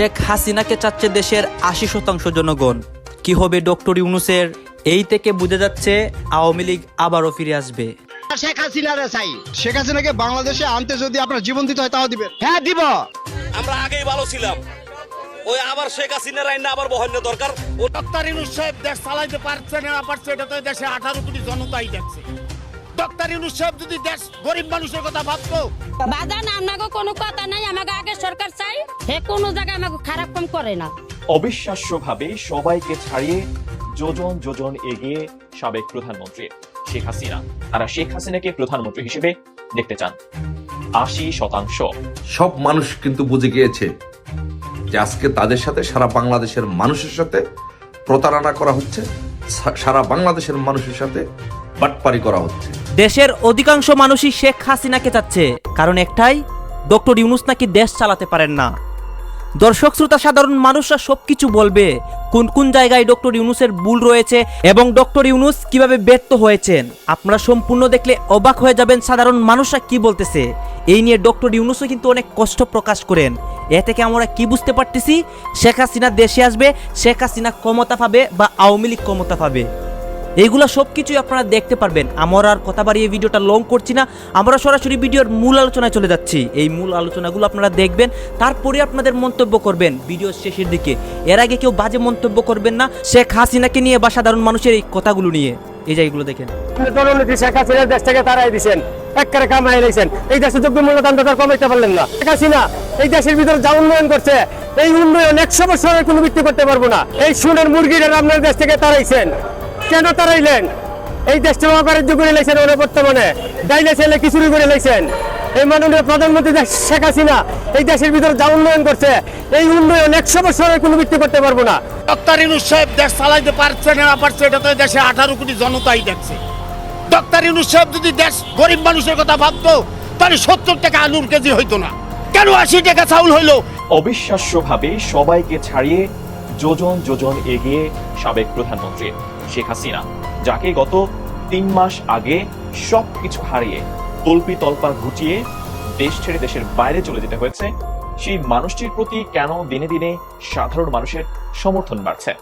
শেখ হাসিনাকে চাচ্ছে দেশের আশি শতাংশ জনগণ। কি হবে ডক্টর ইউনুসের? এই থেকে বোঝা যাচ্ছে আওয়ামী লীগ আবারও ফিরে আসবে। শেখ হাসিনারে চাই শেখ হাসিনাকে বাংলাদেশে আনতে যদি আপনার জীবন দিতে হয় তাও দিবেন হ্যাঁ দিব। আমরা আগেই ভালো ছিলাম। ওই আবার শেখ হাসিনার আইন আবার বহন্য দরকার। ও ডক্টর ইউনুস সাহেব দেশ চালাইতে পারছে না না পারছে এটা তো দেশে আঠারো কোটি জনতাই দেখছে ডক্টর ইউনুস সাহেব যদি দেশ গরিব মানুষের কথা ভাবতো? বাজান আপনাকে কোনো কথা নাই আমাকে আগে সরকার চাই হে কোনো জায়গায় আমাকে খারাপ কম করে না। অবিশ্বাস্যভাবে সবাইকে ছাড়িয়ে যোজন যোজন এগিয়ে সাবেক প্রধানমন্ত্রী শেখ হাসিনা। তারা শেখ হাসিনাকে প্রধানমন্ত্রী হিসেবে দেখতে চান। আশি শতাংশ। সব মানুষ কিন্তু বুঝে গিয়েছে যে আজকে তাদের সাথে সারা বাংলাদেশের মানুষের সাথে প্রতারণা করা হচ্ছে সারা বাংলাদেশের মানুষের সাথে বাটপারি করা হচ্ছে। দেশের অধিকাংশ মানুষই শেখ হাসিনাকে চাচ্ছে, কারণ একটাই, ডক্টর ইউনুস নাকি দেশ চালাতে পারেন না। দর্শক, শ্রোতা, সাধারণ মানুষরা সবকিছু বলবে, কোন কোন জায়গায় ডক্টর ইউনুসের ভুল রয়েছে এবং ডক্টর ইউনুস কীভাবে ব্যর্থ হয়েছেন। আপনারা সম্পূর্ণ দেখলে অবাক হয়ে যাবেন সাধারণ মানুষরা কি বলতেছে। এই নিয়ে ডক্টর ইউনুসও কিন্তু অনেক কষ্ট প্রকাশ করেন। এ থেকে আমরা কি বুঝতে পারতেছি? শেখ হাসিনা দেশে আসবে, শেখ হাসিনা ক্ষমতা পাবে বা আওয়ামী লীগ ক্ষমতা পাবে। এইগুলো সব কিছুই আপনারা দেখতে পারবেন। আমার আর কথা বাড়িয়ে ভিডিওটা লং করছি না। আমরা সরাসরি ভিডিওর মূল আলোচনায় চলে যাচ্ছি। এই মূল আলোচনাগুলো আপনারা দেখবেন, তারপরে আপনাদের মন্তব্য করবেন ভিডিওর শেষের দিকে। এর আগে কেউ বাজে মন্তব্য করবেন না, শেখ হাসিনাকে নিয়ে বা সাধারণ মানুষের এই কথাগুলো নিয়ে। এই জায়গাগুলো দেখেন। শেখ হাসিনার দেশ থেকে তারাই দিচ্ছেন একবারে কামাই নিয়েছেন এই দেশে যোগ্য মূল্যদান তো তার কমাইতে পারলেন না। শেখ হাসিনা এই দেশের ভিতরে যা উন্নয়ন করছে, এই উন্নয়ন একশো বছরের কোনো ভিত্তি করতে পারব না। এই সুনের মুরগিটা আপনার দেশ থেকে তারাইছেন। কেন তারাইলেন এই দেশটা অকার্য করে লেছেন ওরা বর্তমানে। ডাইলে ছেলে কিছুরি করে লেছেন এই মাননীয় প্রধানমন্ত্রী দেশ শেখ হাসিনা এই দেশের ভিতরে যা উন্নয়ন করছে এই উন্নয়ন একশো বছরের কোনো ভিত্তি করতে পারব না। ডক্টর ইনুস সাহেব দেশ চালাইতে পারছে না পারছে এটা তো এই দেশে আঠারো কোটি জনতাই দেখছে। ডক্টর ইউনুস সাহেব যদি দেশ গরিব মানুষের কথা ভাবতো তাহলে সত্তর টাকা আলুর কেজি হইতো না। কেন আশি টাকা চাউল হইল? অবিশ্বাস্যভাবে সবাইকে ছাড়িয়ে যোজন যোজন এগিয়ে সাবেক প্রধানমন্ত্রী শেখ হাসিনা, যাকে গত তিন মাস আগে সবকিছু হারিয়ে তল্পি তল্পা ঘুটিয়ে দেশ ছেড়ে দেশের বাইরে চলে যেতে হয়েছে, সেই মানুষটির প্রতি কেন দিনে দিনে সাধারণ মানুষের সমর্থন বাড়ছে?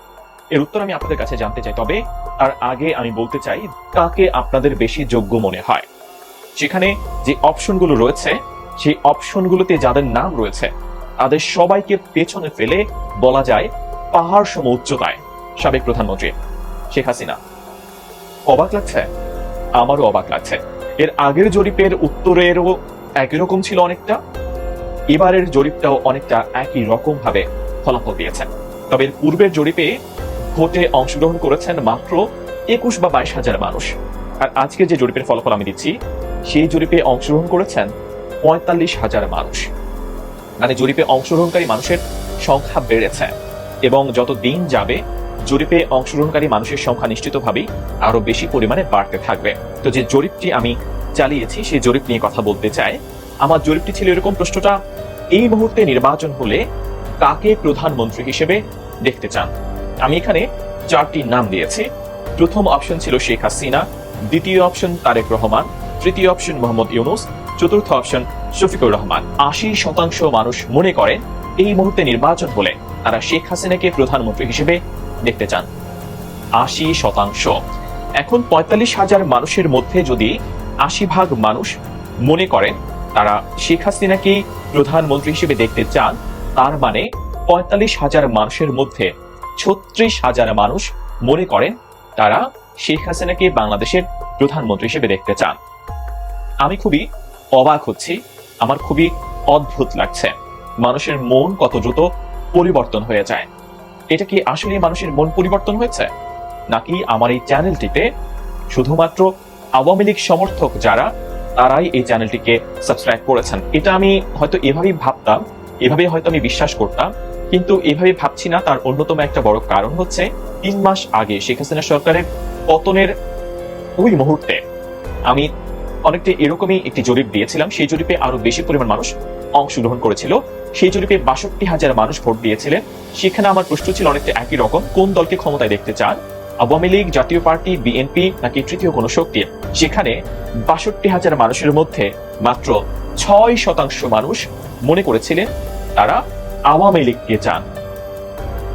এর উত্তর আমি আপনাদের কাছে জানতে চাই, তবে তার আগে আমি বলতে চাই, কাকে আপনাদের বেশি যোগ্য মনে হয়? সেখানে যে অপশনগুলো রয়েছে, সেই অপশনগুলোতে যাদের নাম রয়েছে, তাদের সবাইকে পেছনে ফেলে বলা যায় পাহাড় সম উচ্চতায়, সাবেক প্রধানমন্ত্রী শেখ হাসিনা। অবাক লাগছে? আমারও অবাক লাগছে। এর আগের জরিপের উত্তরেরও একই রকম ছিল অনেকটা। এবারের জরিপটাও অনেকটা একই রকম ভাবে ফলাফল দিয়েছে। তবে এর পূর্বের জরিপে ভোটে অংশগ্রহণ করেছেন মাত্র একুশ বা বাইশ হাজার মানুষ। আর আজকে যে জরিপের ফলাফল আমি দিচ্ছি, সেই জরিপে অংশগ্রহণ করেছেন পঁয়তাল্লিশ হাজার মানুষ। মানে জরিপে অংশগ্রহণকারী মানুষের সংখ্যা বেড়েছে। এবং যত দিন যাবে, জরিপে অংশগ্রহণকারী মানুষের সংখ্যা নিশ্চিতভাবেই আরও বেশি পরিমাণে বাড়তে থাকবে। তো যে জরিপটি আমি চালিয়েছি, সেই জরিপ নিয়ে কথা বলতে চাই। আমার জরিপটি ছিল এরকম প্রশ্নটা, এই মুহূর্তে নির্বাচন হলে কাকে প্রধানমন্ত্রী হিসেবে দেখতে চান? আমি এখানে চারটি নাম দিয়েছি। প্রথম অপশন ছিল শেখ হাসিনা, দ্বিতীয় অপশন তারেক রহমান, তৃতীয় অপশন মোহাম্মদ ইউনুস, চতুর্থ অপশন শফিকুর রহমান। আশি শতাংশ মানুষ মনে করেন, এই মুহূর্তে নির্বাচন হলে তারা শেখ হাসিনাকে প্রধানমন্ত্রী হিসেবে দেখতে চান। আশি শতাংশ। এখন পঁয়তাল্লিশ হাজার মানুষের মধ্যে যদি আশি ভাগ মানুষ মনে করেন তারা শেখ হাসিনাকে প্রধানমন্ত্রী হিসেবে দেখতে চান, তার মানে পঁয়তাল্লিশ হাজার মানুষের মধ্যে ছত্রিশ হাজার মানুষ মনে করেন তারা শেখ হাসিনাকে বাংলাদেশের প্রধানমন্ত্রী হিসেবে দেখতে চান। আমি খুবই অবাক হচ্ছি, আমার খুবই অদ্ভুত লাগছে। মানুষের মন কত দ্রুত পরিবর্তন হয়ে যায়। এটা কি আসলে মানুষের মন পরিবর্তন হয়েছে? নাকি আমার এই চ্যানেলটিতে শুধুমাত্র আওয়ামী লীগ সমর্থক যারা, তারাই এই চ্যানেলটিকে সাবস্ক্রাইব করেছেন? এটা আমি হয়তো এভাবেই ভাবতাম এভাবে হয়তো আমি বিশ্বাস করতাম, কিন্তু এভাবে ভাবছি না। তার অন্যতম একটা বড় কারণ হচ্ছে, তিন মাস আগে শেখ হাসিনা সরকারের পতনের ওই মুহূর্তে আমি অনেকটা এরকমই একটি জরিপ দিয়েছিলাম। সেই জরিপে আরও বেশি পরিমাণ মানুষ অংশগ্রহণ করেছিল। সেই জরিপে বাষট্টি হাজার মানুষ ভোট দিয়েছিলেন। সেখানে আমার প্রশ্ন ছিল অনেকটা একই রকম, কোন দলকে ক্ষমতায় দেখতে চান? আওয়ামী লীগ, জাতীয় পার্টি, বিএনপি নাকি তৃতীয় কোনো শক্তি? সেখানে বাষট্টি হাজার মানুষের মধ্যে মাত্র ছয় শতাংশ মানুষ মনে করেছিলেন তারা আওয়ামী লীগকে চান।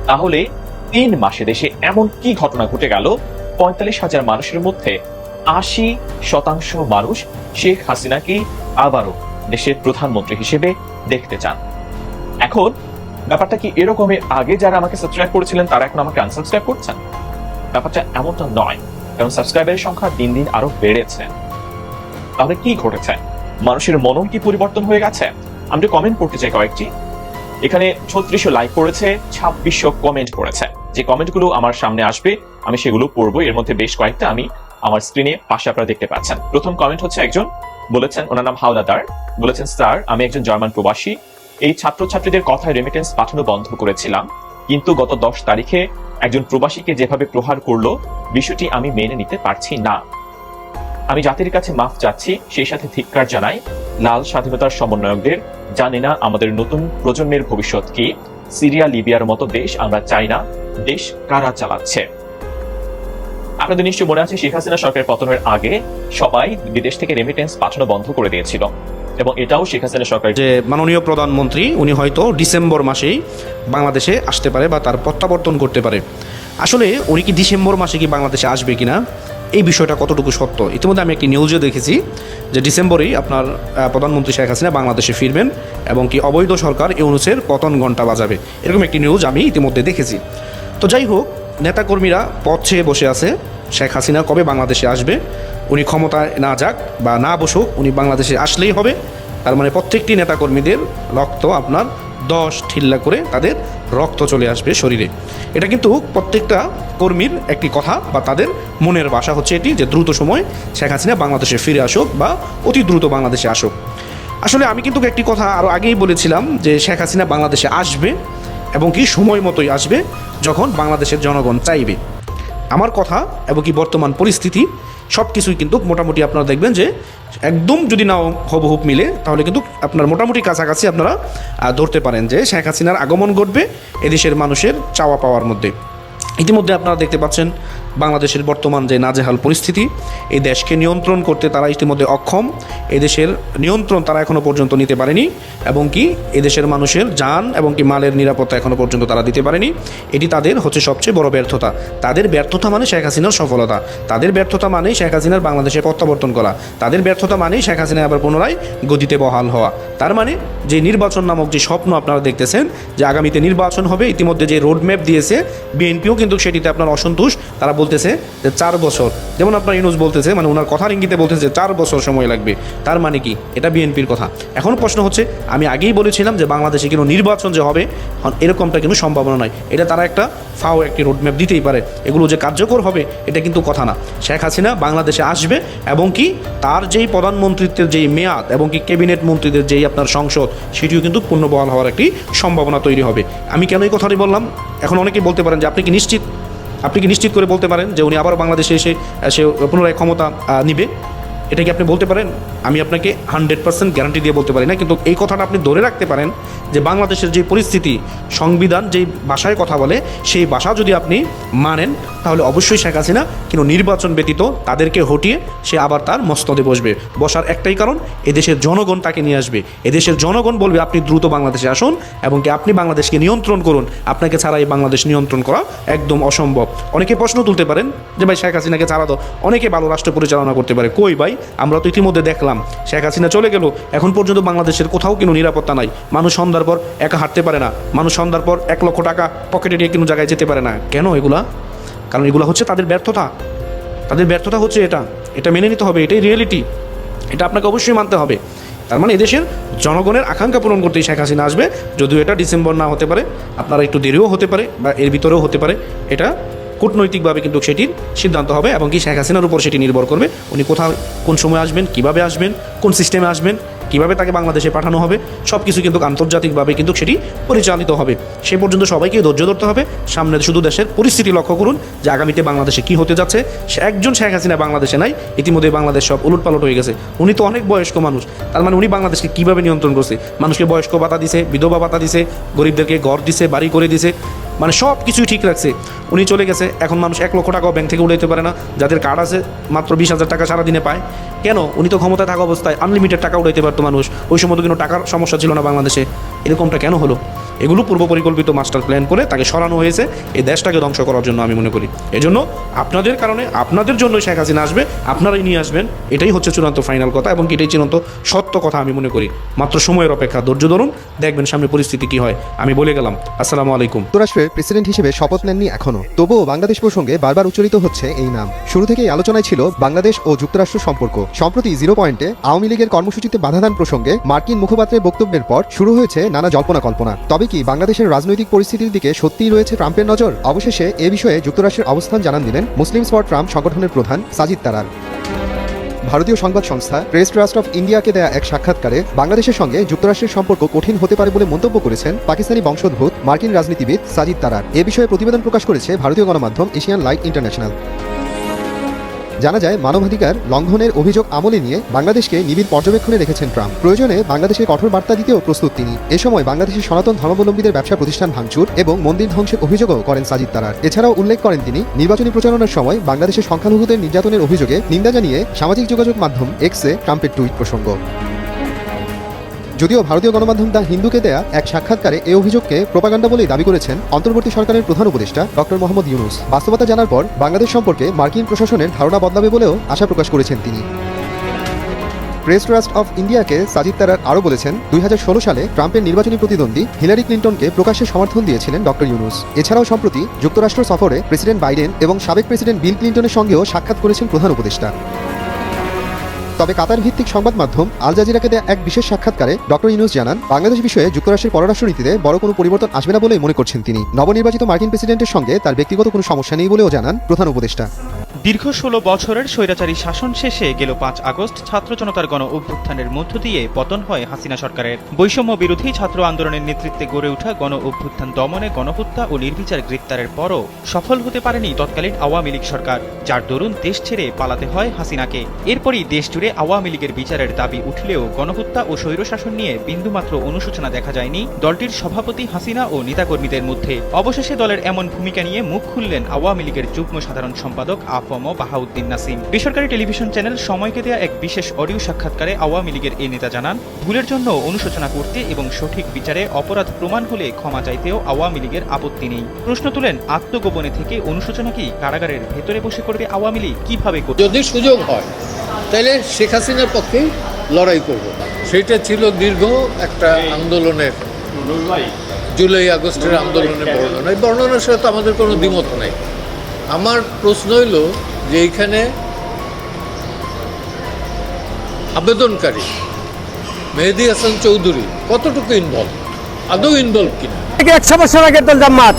তাহলে তিন মাসে দেশে এমন কি ঘটনা ঘটে গেল? পঁয়তাল্লিশ হাজার মানুষের মধ্যে আশি শতাংশ মানুষ শেখ হাসিনাকে আবারও দেশের প্রধানমন্ত্রী হিসেবে দেখতে চান। এখন, ব্যাপারটা কি এরকমের আগে যারা আমাকে সাবস্ক্রাইব করেছিলেন, তারা এখন আমাকে আনসাবস্ক্রাইব করছেন? ব্যাপারটা এমনটা নয়, কারণ সাবস্ক্রাইবারের সংখ্যা দিন দিন আরও বেড়েছে। তাহলে কি ঘটেছে? মানুষের মনন কি পরিবর্তন হয়ে গেছে? আমি একটু কমেন্ট করতে চাই কয়েকটি। এখানে ছত্রিশশো লাইক করেছে ছাব্বিশশো কমেন্ট করেছে। যে কমেন্টগুলো আমার সামনে আসবে, আমি সেগুলো পড়ব। এর মধ্যে বেশ কয়েকটা আমি আমার স্ক্রিনে পাশে আপনারা দেখতে পাচ্ছেন। প্রথম কমেন্ট হচ্ছে একজন বলেছেন, ওনার নাম হাওলাদার। বলেছেন, স্যার, আমি একজন জার্মান প্রবাসী। এই ছাত্রছাত্রীদের কথায় রেমিটেন্স পাঠানো বন্ধ করেছিলাম। কিন্তু গত দশ তারিখে একজন প্রবাসীকে যেভাবে প্রহার করল, বিষয়টি আমি মেনে নিতে পারছি না। আমি জাতির কাছে মাফ চাচ্ছি, সেই সাথে ধিক্কার জানাই। লাল স্বাধীনতার সমন্বয়কদের জানি না আমাদের নতুন প্রজন্মের ভবিষ্যৎ কি। সিরিয়া, লিবিয়ার মতো দেশ আমরা চাই না। দেশ কারা চালাচ্ছে? আপনাদের নিশ্চয় মনে আছে, শেখ হাসিনা সরকারের পতনের আগে সবাই বিদেশ থেকে রেমিটেন্স পাঠানো বন্ধ করে দিয়েছিল। এবং এটাও শেখ হাসিনা সরকার যে মাননীয় প্রধানমন্ত্রী, উনি হয়তো ডিসেম্বর মাসেই বাংলাদেশে আসতে পারে বা তার প্রত্যাবর্তন করতে পারে। আসলে উনি কি ডিসেম্বর মাসে কি বাংলাদেশে আসবে কিনা, এই বিষয়টা কতটুকু সত্য? ইতিমধ্যে আমি একটি নিউজে দেখেছি যে ডিসেম্বরেই আপনার প্রধানমন্ত্রী শেখ হাসিনা বাংলাদেশে ফিরবেন এবং কি অবৈধ সরকার ইউনুসের পতন ঘণ্টা বাজাবে। এরকম একটি নিউজ আমি ইতিমধ্যে দেখেছি। তো যাই হোক, নেতাকর্মীরা পথ বসে আছে। শেখ হাসিনা কবে বাংলাদেশে আসবে, উনি ক্ষমতায় না যাক বা না বসুক, উনি বাংলাদেশে আসলেই হবে। তার মানে প্রত্যেকটি নেতাকর্মীদের রক্ত আপনার দশ ঠিল্লা করে তাদের রক্ত চলে আসবে শরীরে। এটা কিন্তু প্রত্যেকটা কর্মীর একটি কথা বা তাদের মনের বাসা হচ্ছে এটি যে দ্রুত সময় শেখ হাসিনা বাংলাদেশে ফিরে আসুক বা অতি দ্রুত বাংলাদেশে আসুক। আসলে আমি কিন্তু একটি কথা আরও আগেই বলেছিলাম যে শেখ হাসিনা বাংলাদেশে আসবে এবং কি সময় মতোই আসবে যখন বাংলাদেশের জনগণ চাইবে। আমার কথা এবং কি বর্তমান পরিস্থিতি সব কিছুই কিন্তু মোটামুটি আপনারা দেখবেন যে একদম যদি নাও হবহুব মিলে, তাহলে কিন্তু আপনার মোটামুটি কাছাকাছি আপনারা ধরতে পারেন যে শেখ হাসিনার আগমন ঘটবে এদেশের মানুষের চাওয়া পাওয়ার মধ্যে। ইতিমধ্যে আপনারা দেখতে পাচ্ছেন বাংলাদেশের বর্তমান যে নাজেহাল পরিস্থিতি, এই দেশকে নিয়ন্ত্রণ করতে তারা ইতিমধ্যে অক্ষম। এদেশের নিয়ন্ত্রণ তারা এখনও পর্যন্ত নিতে পারেনি এবং কি এদেশের মানুষের যান এবং কি মালের নিরাপত্তা এখনও পর্যন্ত তারা দিতে পারেনি। এটি তাদের হচ্ছে সবচেয়ে বড় ব্যর্থতা। তাদের ব্যর্থতা মানে শেখ হাসিনার সফলতা। তাদের ব্যর্থতা মানে শেখ হাসিনার বাংলাদেশে প্রত্যাবর্তন করা। তাদের ব্যর্থতা মানেই শেখ হাসিনা আবার পুনরায় গদিতে বহাল হওয়া। তার মানে যে নির্বাচন নামক যে স্বপ্ন আপনারা দেখতেছেন, যে আগামীতে নির্বাচন হবে, ইতিমধ্যে যে রোডম্যাপ দিয়েছে, বিএনপিও কিন্তু সেটিতে আপনার অসন্তোষ। তারা বলতেছে যে চার বছর। যেমন আপনার ইউনুস বলতেছে মানে ওনার কথার ইঙ্গিতে বলতেছে যে চার বছর সময় লাগবে। তার মানে কি? এটা বিএনপির কথা। এখন প্রশ্ন হচ্ছে, আমি আগেই বলেছিলাম যে বাংলাদেশে কিন্তু নির্বাচন যে হবে এরকমটা কিন্তু সম্ভাবনা নয় এটা তারা একটা ফাও, একটি রোডম্যাপ দিতেই পারে। এগুলো যে কার্যকর হবে, এটা কিন্তু কথা না। শেখ হাসিনা বাংলাদেশে আসবে এবং কি, তার যেই প্রধানমন্ত্রীত্বের যেই মেয়াদ এবং কি ক্যাবিনেট মন্ত্রীদের যেই আপনার সংসদ, সেটিও কিন্তু পূর্ণবহাল হওয়ার একটি সম্ভাবনা তৈরি হবে। আমি কেন এই কথাটি বললাম? এখন অনেকেই বলতে পারেন যে আপনি কি নিশ্চিত আপনি কি নিশ্চিত করে বলতে পারেন যে উনি আবার বাংলাদেশে এসে এসে সে পুনরায় ক্ষমতা নিবে? এটা কি আপনি বলতে পারেন? আমি আপনাকে হান্ড্রেড পার্সেন্ট গ্যারান্টি দিয়ে বলতে পারি না, কিন্তু এই কথাটা আপনি ধরে রাখতে পারেন যে বাংলাদেশের যে পরিস্থিতি, সংবিধান যেই ভাষায় কথা বলে, সেই ভাষা যদি আপনি মানেন, তাহলে অবশ্যই শেখ হাসিনা কিন্তু নির্বাচন ব্যতীত তাদেরকে হটিয়ে সে আবার তার মস্তদে বসবে। বসার একটাই কারণ, এদেশের জনগণ তাকে নিয়ে আসবে। এদেশের জনগণ বলবে, আপনি দ্রুত বাংলাদেশে আসুন এবং কি আপনি বাংলাদেশকে নিয়ন্ত্রণ করুন। আপনাকে ছাড়া এই বাংলাদেশ নিয়ন্ত্রণ করা একদম অসম্ভব। অনেকে প্রশ্ন তুলতে পারেন যে, ভাই, শেখ হাসিনাকে ছাড়া তো অনেকে ভালো রাষ্ট্র পরিচালনা করতে পারে। কই ভাই? আমরা তো ইতিমধ্যে দেখলাম। শেখ হাসিনা চলে গেল, এখন পর্যন্ত বাংলাদেশের কোথাও কোনো নিরাপত্তা নাই। মানুষ সন্ধ্যার পর একা হাঁটতে পারে না। মানুষ সন্ধ্যার পর এক লক্ষ টাকা পকেটে নিয়ে কোনো জায়গায় যেতে পারে না। কেন এগুলা? কারণ এগুলো হচ্ছে তাদের ব্যর্থতা। তাদের ব্যর্থতা হচ্ছে এটা। এটা মেনে নিতে হবে, এটাই রিয়েলিটি এটা আপনাকে অবশ্যই মানতে হবে। তার মানে এদেশের জনগণের আকাঙ্ক্ষা পূরণ করতেই শেখ হাসিনা আসবে। যদিও এটা ডিসেম্বর না হতে পারে, আপনারা একটু দেরিও হতে পারে বা এর ভিতরেও হতে পারে। এটা কূটনৈতিকভাবে কিন্তু সেটির সিদ্ধান্ত হবে এবং কি শেখ হাসিনার উপর সেটি নির্ভর করবে। উনি কোথাও কোন সময় আসবেন, কীভাবে আসবেন, কোন সিস্টেমে আসবেন, কীভাবে তাকে বাংলাদেশে পাঠানো হবে সব কিছু কিন্তু আন্তর্জাতিকভাবে কিন্তু সেটি পরিচালিত হবে। সে পর্যন্ত সবাইকে ধৈর্য ধরতে হবে। সামনে শুধু দেশের পরিস্থিতি লক্ষ্য করুন, যে আগামীতে বাংলাদেশে কি হতে যাচ্ছে। সে একজন শেখ হাসিনা বাংলাদেশে নাই, ইতিমধ্যে বাংলাদেশ সব উলটপালট হয়ে গেছে। উনি তো অনেক বয়স্ক মানুষ, তার মানে উনি বাংলাদেশকে কীভাবে নিয়ন্ত্রণ করছে? মানুষকে বয়স্ক ভাতা দিছে, বিধবা ভাতা দিছে, গরিবদেরকে ঘর দিছে, বাড়ি করে দিছে। মানে সব কিছুই ঠিক রাখছে উনি চলে গেছে, এখন মানুষ এক লক্ষ টাকাও ব্যাংক থেকে উঠাইতে পারে না। যাদের কার্ড আছে, মাত্র বিশ হাজার টাকা সারাদিনে পায়। কেন? উনি তো ক্ষমতায় থাকা অবস্থায় আনলিমিটেড টাকা উঠাইতে পারতো মানুষ। ওই সময় তো কোনো টাকার সমস্যা ছিল না বাংলাদেশে। এরকমটা কেন হলো? এগুলো পূর্ব পরিকল্পিত মাস্টার প্ল্যান করে তাকে সরানো হয়েছে। এই দেশটাকে ধ্বংস করার জন্য আমি মনে করি। এজন্য আপনাদের কারণে, আপনাদের জন্য শেখ হাসিনা আসবে, আপনারাই নিয়ে আসবেন। এটাই হচ্ছে চূড়ান্ত ফাইনাল কথা এবং এটাই চূড়ান্ত সত্য কথা আমি মনে করি। মাত্র সময়ের অপেক্ষা, ধৈর্য ধরুন, দেখবেন সামনে পরিস্থিতি কি হয়। আমি বলে গেলাম, আসসালামু আলাইকুম। যুক্তরাষ্ট্রের প্রেসিডেন্ট হিসেবে শপথ নেননি এখনও। তবুও বাংলাদেশ প্রসঙ্গে বারবার উচ্চারিত হচ্ছে এই নাম। শুরু থেকেই আলোচনায় ছিল বাংলাদেশ ও যুক্তরাষ্ট্র সম্পর্ক। সম্প্রতি জিরো পয়েন্টে আওয়ামী লীগের কর্মসূচিতে বাধাদান প্রসঙ্গে মার্কিন মুখপাত্রের বক্তব্যের পর শুরু হয়েছে নানা জল্পনা কল্পনা। তবে কি, বাংলাদেশের রাজনৈতিক পরিস্থিতির দিকে সত্যিই রয়েছে ট্রাম্পের নজর? অবশেষে এ বিষয়ে যুক্তরাষ্ট্রের অবস্থান জানান দিলেন মুসলিম ফর ট্রাম্প সংগঠনের প্রধান সাজিদ তারার। ভারতীয় সংবাদ সংস্থা প্রেস ট্রাস্ট অফ ইন্ডিয়াকে দেয়া এক সাক্ষাৎকারে বাংলাদেশের সঙ্গে যুক্তরাষ্ট্রের সম্পর্ক কঠিন হতে পারে বলে মন্তব্য করেছেন পাকিস্তানি বংশোদ্ভূত মার্কিন রাজনীতিবিদ সাজিদ তারার। এ বিষয়ে প্রতিবেদন প্রকাশ করেছে ভারতীয় গণমাধ্যম এশিয়ান লাইট ইন্টারন্যাশনাল। জানা যায়, মানবাধিকার লঙ্ঘনের অভিযোগ আমলে নিয়ে বাংলাদেশকে নিবিড় পর্যবেক্ষণে রেখেছেন ট্রাম্প। প্রয়োজনে বাংলাদেশে কঠোর বার্তা দিতেও প্রস্তুত তিনি। এ সময় বাংলাদেশের সনাতন ধর্মাবলম্বীদের ব্যবসা প্রতিষ্ঠান ভাঙচুর এবং মন্দির ধ্বংসের অভিযোগও করেন সাজিদ তারার। এছাড়াও উল্লেখ করেন তিনি, নির্বাচনী প্রচারণার সময় বাংলাদেশের সংখ্যালঘুদের নির্যাতনের অভিযোগে নিন্দা জানিয়ে সামাজিক যোগাযোগ মাধ্যম এক্সে ট্রাম্পের টুইট প্রসঙ্গ। যদিও ভারতীয় গণমাধ্যম দ্য হিন্দুকে দেয়া এক সাক্ষাৎকারে এই অভিযোগকে প্রোপাগান্ডা বলেই দাবি করেছেন অন্তর্বর্তী সরকারের প্রধান উপদেষ্টা ডক্টর মোহাম্মদ ইউনুস। বাস্তবতা জানার পর বাংলাদেশ সম্পর্কে মার্কিন প্রশাসনের ধারণা বদলাবে বলেও আশা প্রকাশ করেছেন তিনি। প্রেস ট্রাস্ট অফ ইন্ডিয়াকে সাজিদ তারার আরও বলেছেন, দুই হাজার ষোলো সালে ট্রাম্পের নির্বাচনী প্রতিদ্বন্দ্বী হিলারি ক্লিন্টনকে প্রকাশ্যে সমর্থন দিয়েছিলেন ডক্টর ইউনুস। এছাড়াও সম্প্রতি যুক্তরাষ্ট্র সফরে প্রেসিডেন্ট বাইডেন এবং সাবেক প্রেসিডেন্ট বিল ক্লিন্টনের সঙ্গেও সাক্ষাৎ করেছেন প্রধান উপদেষ্টা। তবে কাতার ভিত্তিক সংবাদ মাধ্যম আল জাজিরাকে দেয়া এক বিশেষ সাক্ষাৎকারে ডক্টর ইউনুস জানান, বাংলাদেশ বিষয়ে যুক্তরাষ্ট্রের পররাষ্ট্র নীতিতে বড় কোনো পরিবর্তন আসবে না বলেই মনে করছেন তিনি। নবনির্বাচিত মার্কিন প্রেসিডেন্টের সঙ্গে তার ব্যক্তিগত কোনো সমস্যা নেই বলেও জানান প্রধান উপদেষ্টা। দীর্ঘ ষোলো বছরের স্বৈরাচারী শাসন শেষে গেল পাঁচ আগস্ট ছাত্র জনতার গণ অভ্যুত্থানের মধ্য দিয়ে পতন হয় হাসিনা সরকারের। বৈষম্য বিরোধী ছাত্র আন্দোলনের নেতৃত্বে গড়ে ওঠা গণ অভ্যুত্থান দমনে গণহত্যা ও নির্বিচার গ্রেপ্তারের পরও সফল হতে পারেনি তৎকালীন আওয়ামী লীগ সরকার, যার দরুন দেশ ছেড়ে পালাতে হয় হাসিনাকে। এরপরই দেশ জুড়ে আওয়ামী লীগের বিচারের দাবি উঠলেও গণহত্যা ও স্বৈরশাসন নিয়ে বিন্দুমাত্র অনুশোচনা দেখা যায়নি দলটির সভাপতি হাসিনা ও নেতাকর্মীদের মধ্যে। অবশেষে দলের এমন ভূমিকা নিয়ে মুখ খুললেন আওয়ামী লীগের যুগ্ম সাধারণ সম্পাদক আফম বাহাউদ্দিন নাসিম। বেসরকারি টেলিভিশন চ্যানেল সময়কে দেয়া এক বিশেষ অডিও সাক্ষাৎকারে আওয়ামী লীগের এই নেতা জানান ভুলের জন্য অনুশোচনা করতে এবং সঠিক বিচারে অপরাধ প্রমাণ হলে ক্ষমা চাইতেও আওয়ামী লীগের আপত্তি নেই। প্রশ্ন তুলেন আত্মগোপনে থেকে অনুশোচনা কি কারাগারের ভেতরে বসে করবে আওয়ামী লীগ? কীভাবে করবে? যদি সুযোগ হয় তাহলে শেখ হাসিনার পক্ষে লড়াই করব। সেটা ছিল দীর্ঘ একটা আন্দোলনের জুলাই। আগস্টের আন্দোলনের বর্ণনা। এই বর্ণনার সাথে আমাদের কোনো দ্বিমত নেই। আমার প্রশ্ন হইল যে এইখানে আবেদনকারী মেহেদি হাসান চৌধুরী কতটুকু ইনভলভ আদৌ ইনভলভ কিনা? এক আগের দল জামাত।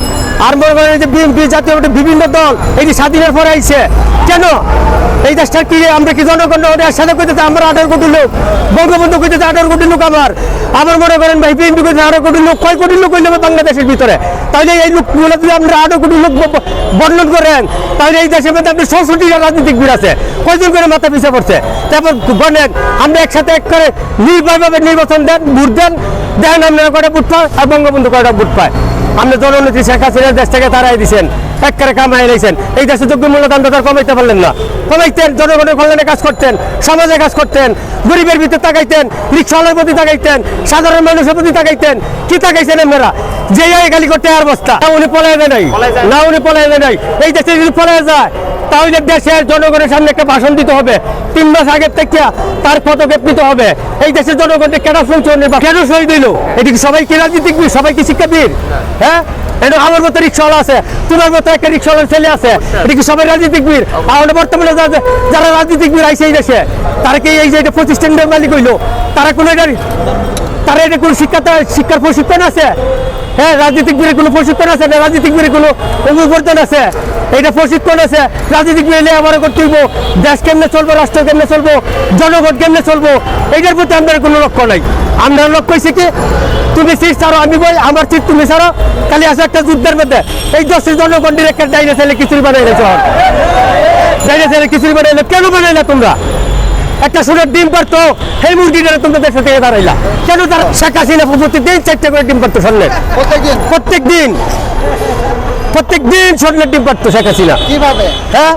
আর মনে করেন যে বিএনপি জাতীয় বিভিন্ন দল এই যে স্বাধীনের পরে আইছে। কেন? এই দেশটা কি আমরা কি জনগণ সাথে কইতে আমরা আঠারো কোটি লোক, বঙ্গবন্ধু কইতে আঠারো কোটি লোক আমার আবার মনে করেন ভাই, বিএনপি কইতে আঠারো কোটি লোক, কয় কোটি লোক হইলে বাংলাদেশের ভিতরে? তাহলে এই লোকগুলো যদি আমরা আঠারো কোটি লোক বর্ণন করেন, তাহলে এই দেশের মধ্যে আপনি ষষ্ঠটি রাজনীতিকবিদ আছে। কয়জন করে মাথা পিছিয়ে পড়ছে? তারপর গণেন আমরা একসাথে এক করে নির্ভয়ভাবে নির্বাচন দেন, ভোট দেন দেন আপনারা কয়টা ভোট পায় আর বঙ্গবন্ধু কয়টা ভোট পায়? আপনি জননীতি শেখ হাসিনার দেশ থেকে তারাই দিচ্ছেন এক করে কামাই লাইছেন। এই দেশে যোগ্য মূল্যদান দাম তার কমাইতে পারলেন না। কমাইতেন জনগণের কল্যাণে কাজ করতেন সমাজে কাজ করতেন গরিবের ভিতরে তাকাইতেন রিক্সাওয়ালার প্রতি তাকাইতেন সাধারণ মানুষের প্রতি তাকাইতেন। কি তাকাইছেন আপনারা? যে গালি করতে আর বস্তা। না উনি পলাইবে দেয় নাই না উনি পলাইবে দেয় নাই। এই দেশে যদি পলাই যায় তাহলে দেশের জনগণের সামনে একটা ভাষণ দিতে হবে। তিন মাস আগের থেকে তার পদক্ষেপ নিতে হবে। এই দেশের জনগণকে কেন পৌঁছনে বা কেন সই দিল? এদিকে সবাই কি রাজনীতিকবিদ সবাই কি শিক্ষাবিদ? হ্যাঁ? এটা আমার মতো রিক্সাওয়ালা আছে। তোমার মতো একটা রিক্সাওয়ালার ছেলে আছে। এদিকে সবাই রাজনীতিকবিদ আর বর্তমানে যারা এই দেশে তারা কি এই যে এটা প্রতিষ্ঠানের মালিক হইল? তারা কোনো তারা এটা কোনো শিক্ষা শিক্ষার প্রশিক্ষণ আছে। হ্যাঁ রাজনীতিকবিদের কোনো প্রশিক্ষণ আছে? না রাজনীতিকবিদের কোনো অভিবর্তন আছে? এটা প্রশিক্ষণ আছে। রাজনীতিক মিলে আবার করতে দেশ কেমনে চলবো, রাষ্ট্র কেমনে চলবো জনগণ কেমনে চলবো এটার প্রতি আমাদের কোনো লক্ষ্য নাই। আমরা লক্ষ্য হয়েছে কি, তুমি সিট ছাড়ো, আমি বই, আমার সিট তুমি ছাড়ো, খালি আছে একটা যুদ্ধের মধ্যে। এই দশের জনগণ ডিরেক্টর ডাইনে ছেলে কিছুই বানাইলে চল ডাইনে ছেলে কিছুই বানাইলে কেন বানাইলা তোমরা? একটা সুরের ডিম পারতো সেই মুরগিটা তোমরা দেশে থেকে দাঁড়াইলা। কেন তারা শেখ হাসিনা প্রতিদিন চারটে করে ডিম পারতো স্বর্ণের? প্রত্যেকদিন? প্রত্যেক দিন প্রত্যেক দিন স্বর্ণের ডিম পারতো শেখ হাসিনা। কীভাবে? হ্যাঁ?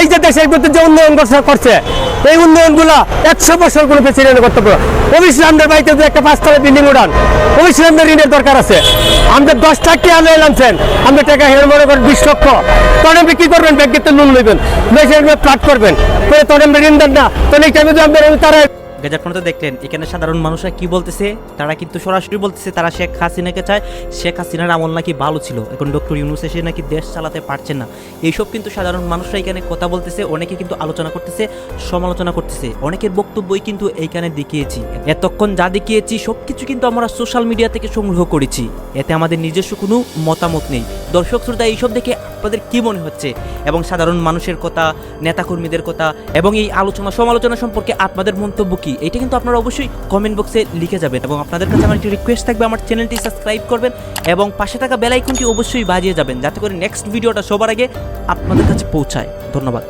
এই যে দেশের প্রতি যে উন্নয়ন করছে- করছে এই উন্নয়নগুলো একশো বছর কোনো প্রেসিডেন্ট করতে পারো অভিশ্রামদের বাড়িতে যদি একটা পাঁচতলা বিল্ডিং উড়ান। অভিশ্রামদের ঋণের দরকার আছে। আমাদের দশ টাকা আলো এলামছেন আমাদের টাকা হের মনে করেন বিশ লক্ষ। তখন আপনি কি করবেন ব্যাংকের তো লোন নেবেন ফ্লাট করবেন। করে তখন আপনি ঋণ দেন না। তখন এই টাইমে যদি আপনার তারা গেজার তো দেখলেন, এখানে সাধারণ মানুষরা কি বলতেছে? তারা কিন্তু সরাসরি বলতেছে, তারা শেখ হাসিনাকে চায়। শেখ হাসিনার আমল নাকি ভালো ছিল। এখন ডক্টর ইউনুস এসে নাকি দেশ চালাতে পারছেন না। এইসব কিন্তু সাধারণ মানুষরা এখানে কথা বলতেছে, অনেকে কিন্তু আলোচনা করতেছে, সমালোচনা করতেছে। অনেকের বক্তব্যই কিন্তু এইখানে দেখিয়েছি। এতক্ষণ যা দেখিয়েছি সব কিছু কিন্তু আমরা সোশ্যাল মিডিয়া থেকে সংগ্রহ করেছি। এতে আমাদের নিজস্ব কোনো মতামত নেই। দর্শক, শ্রোতা, এইসব দেখে আপনাদের কি মনে হচ্ছে? এবং সাধারণ মানুষের কথা, নেতাকর্মীদের কথা, এবং এই আলোচনা সমালোচনা সম্পর্কে আপনাদের মন্তব্য কি? এটা কিন্তু আপনারা অবশ্যই কমেন্ট বক্সে লিখে যাবেন এবং আপনাদের কাছে আমার একটি রিকোয়েস্ট থাকবে, আমার চ্যানেলটি সাবস্ক্রাইব করবেন এবং পাশে থাকা বেলাইকনটি অবশ্যই বাজিয়ে যাবেন, যাতে করে নেক্সট ভিডিওটা সবার আগে আপনাদের কাছে পৌঁছায়। ধন্যবাদ।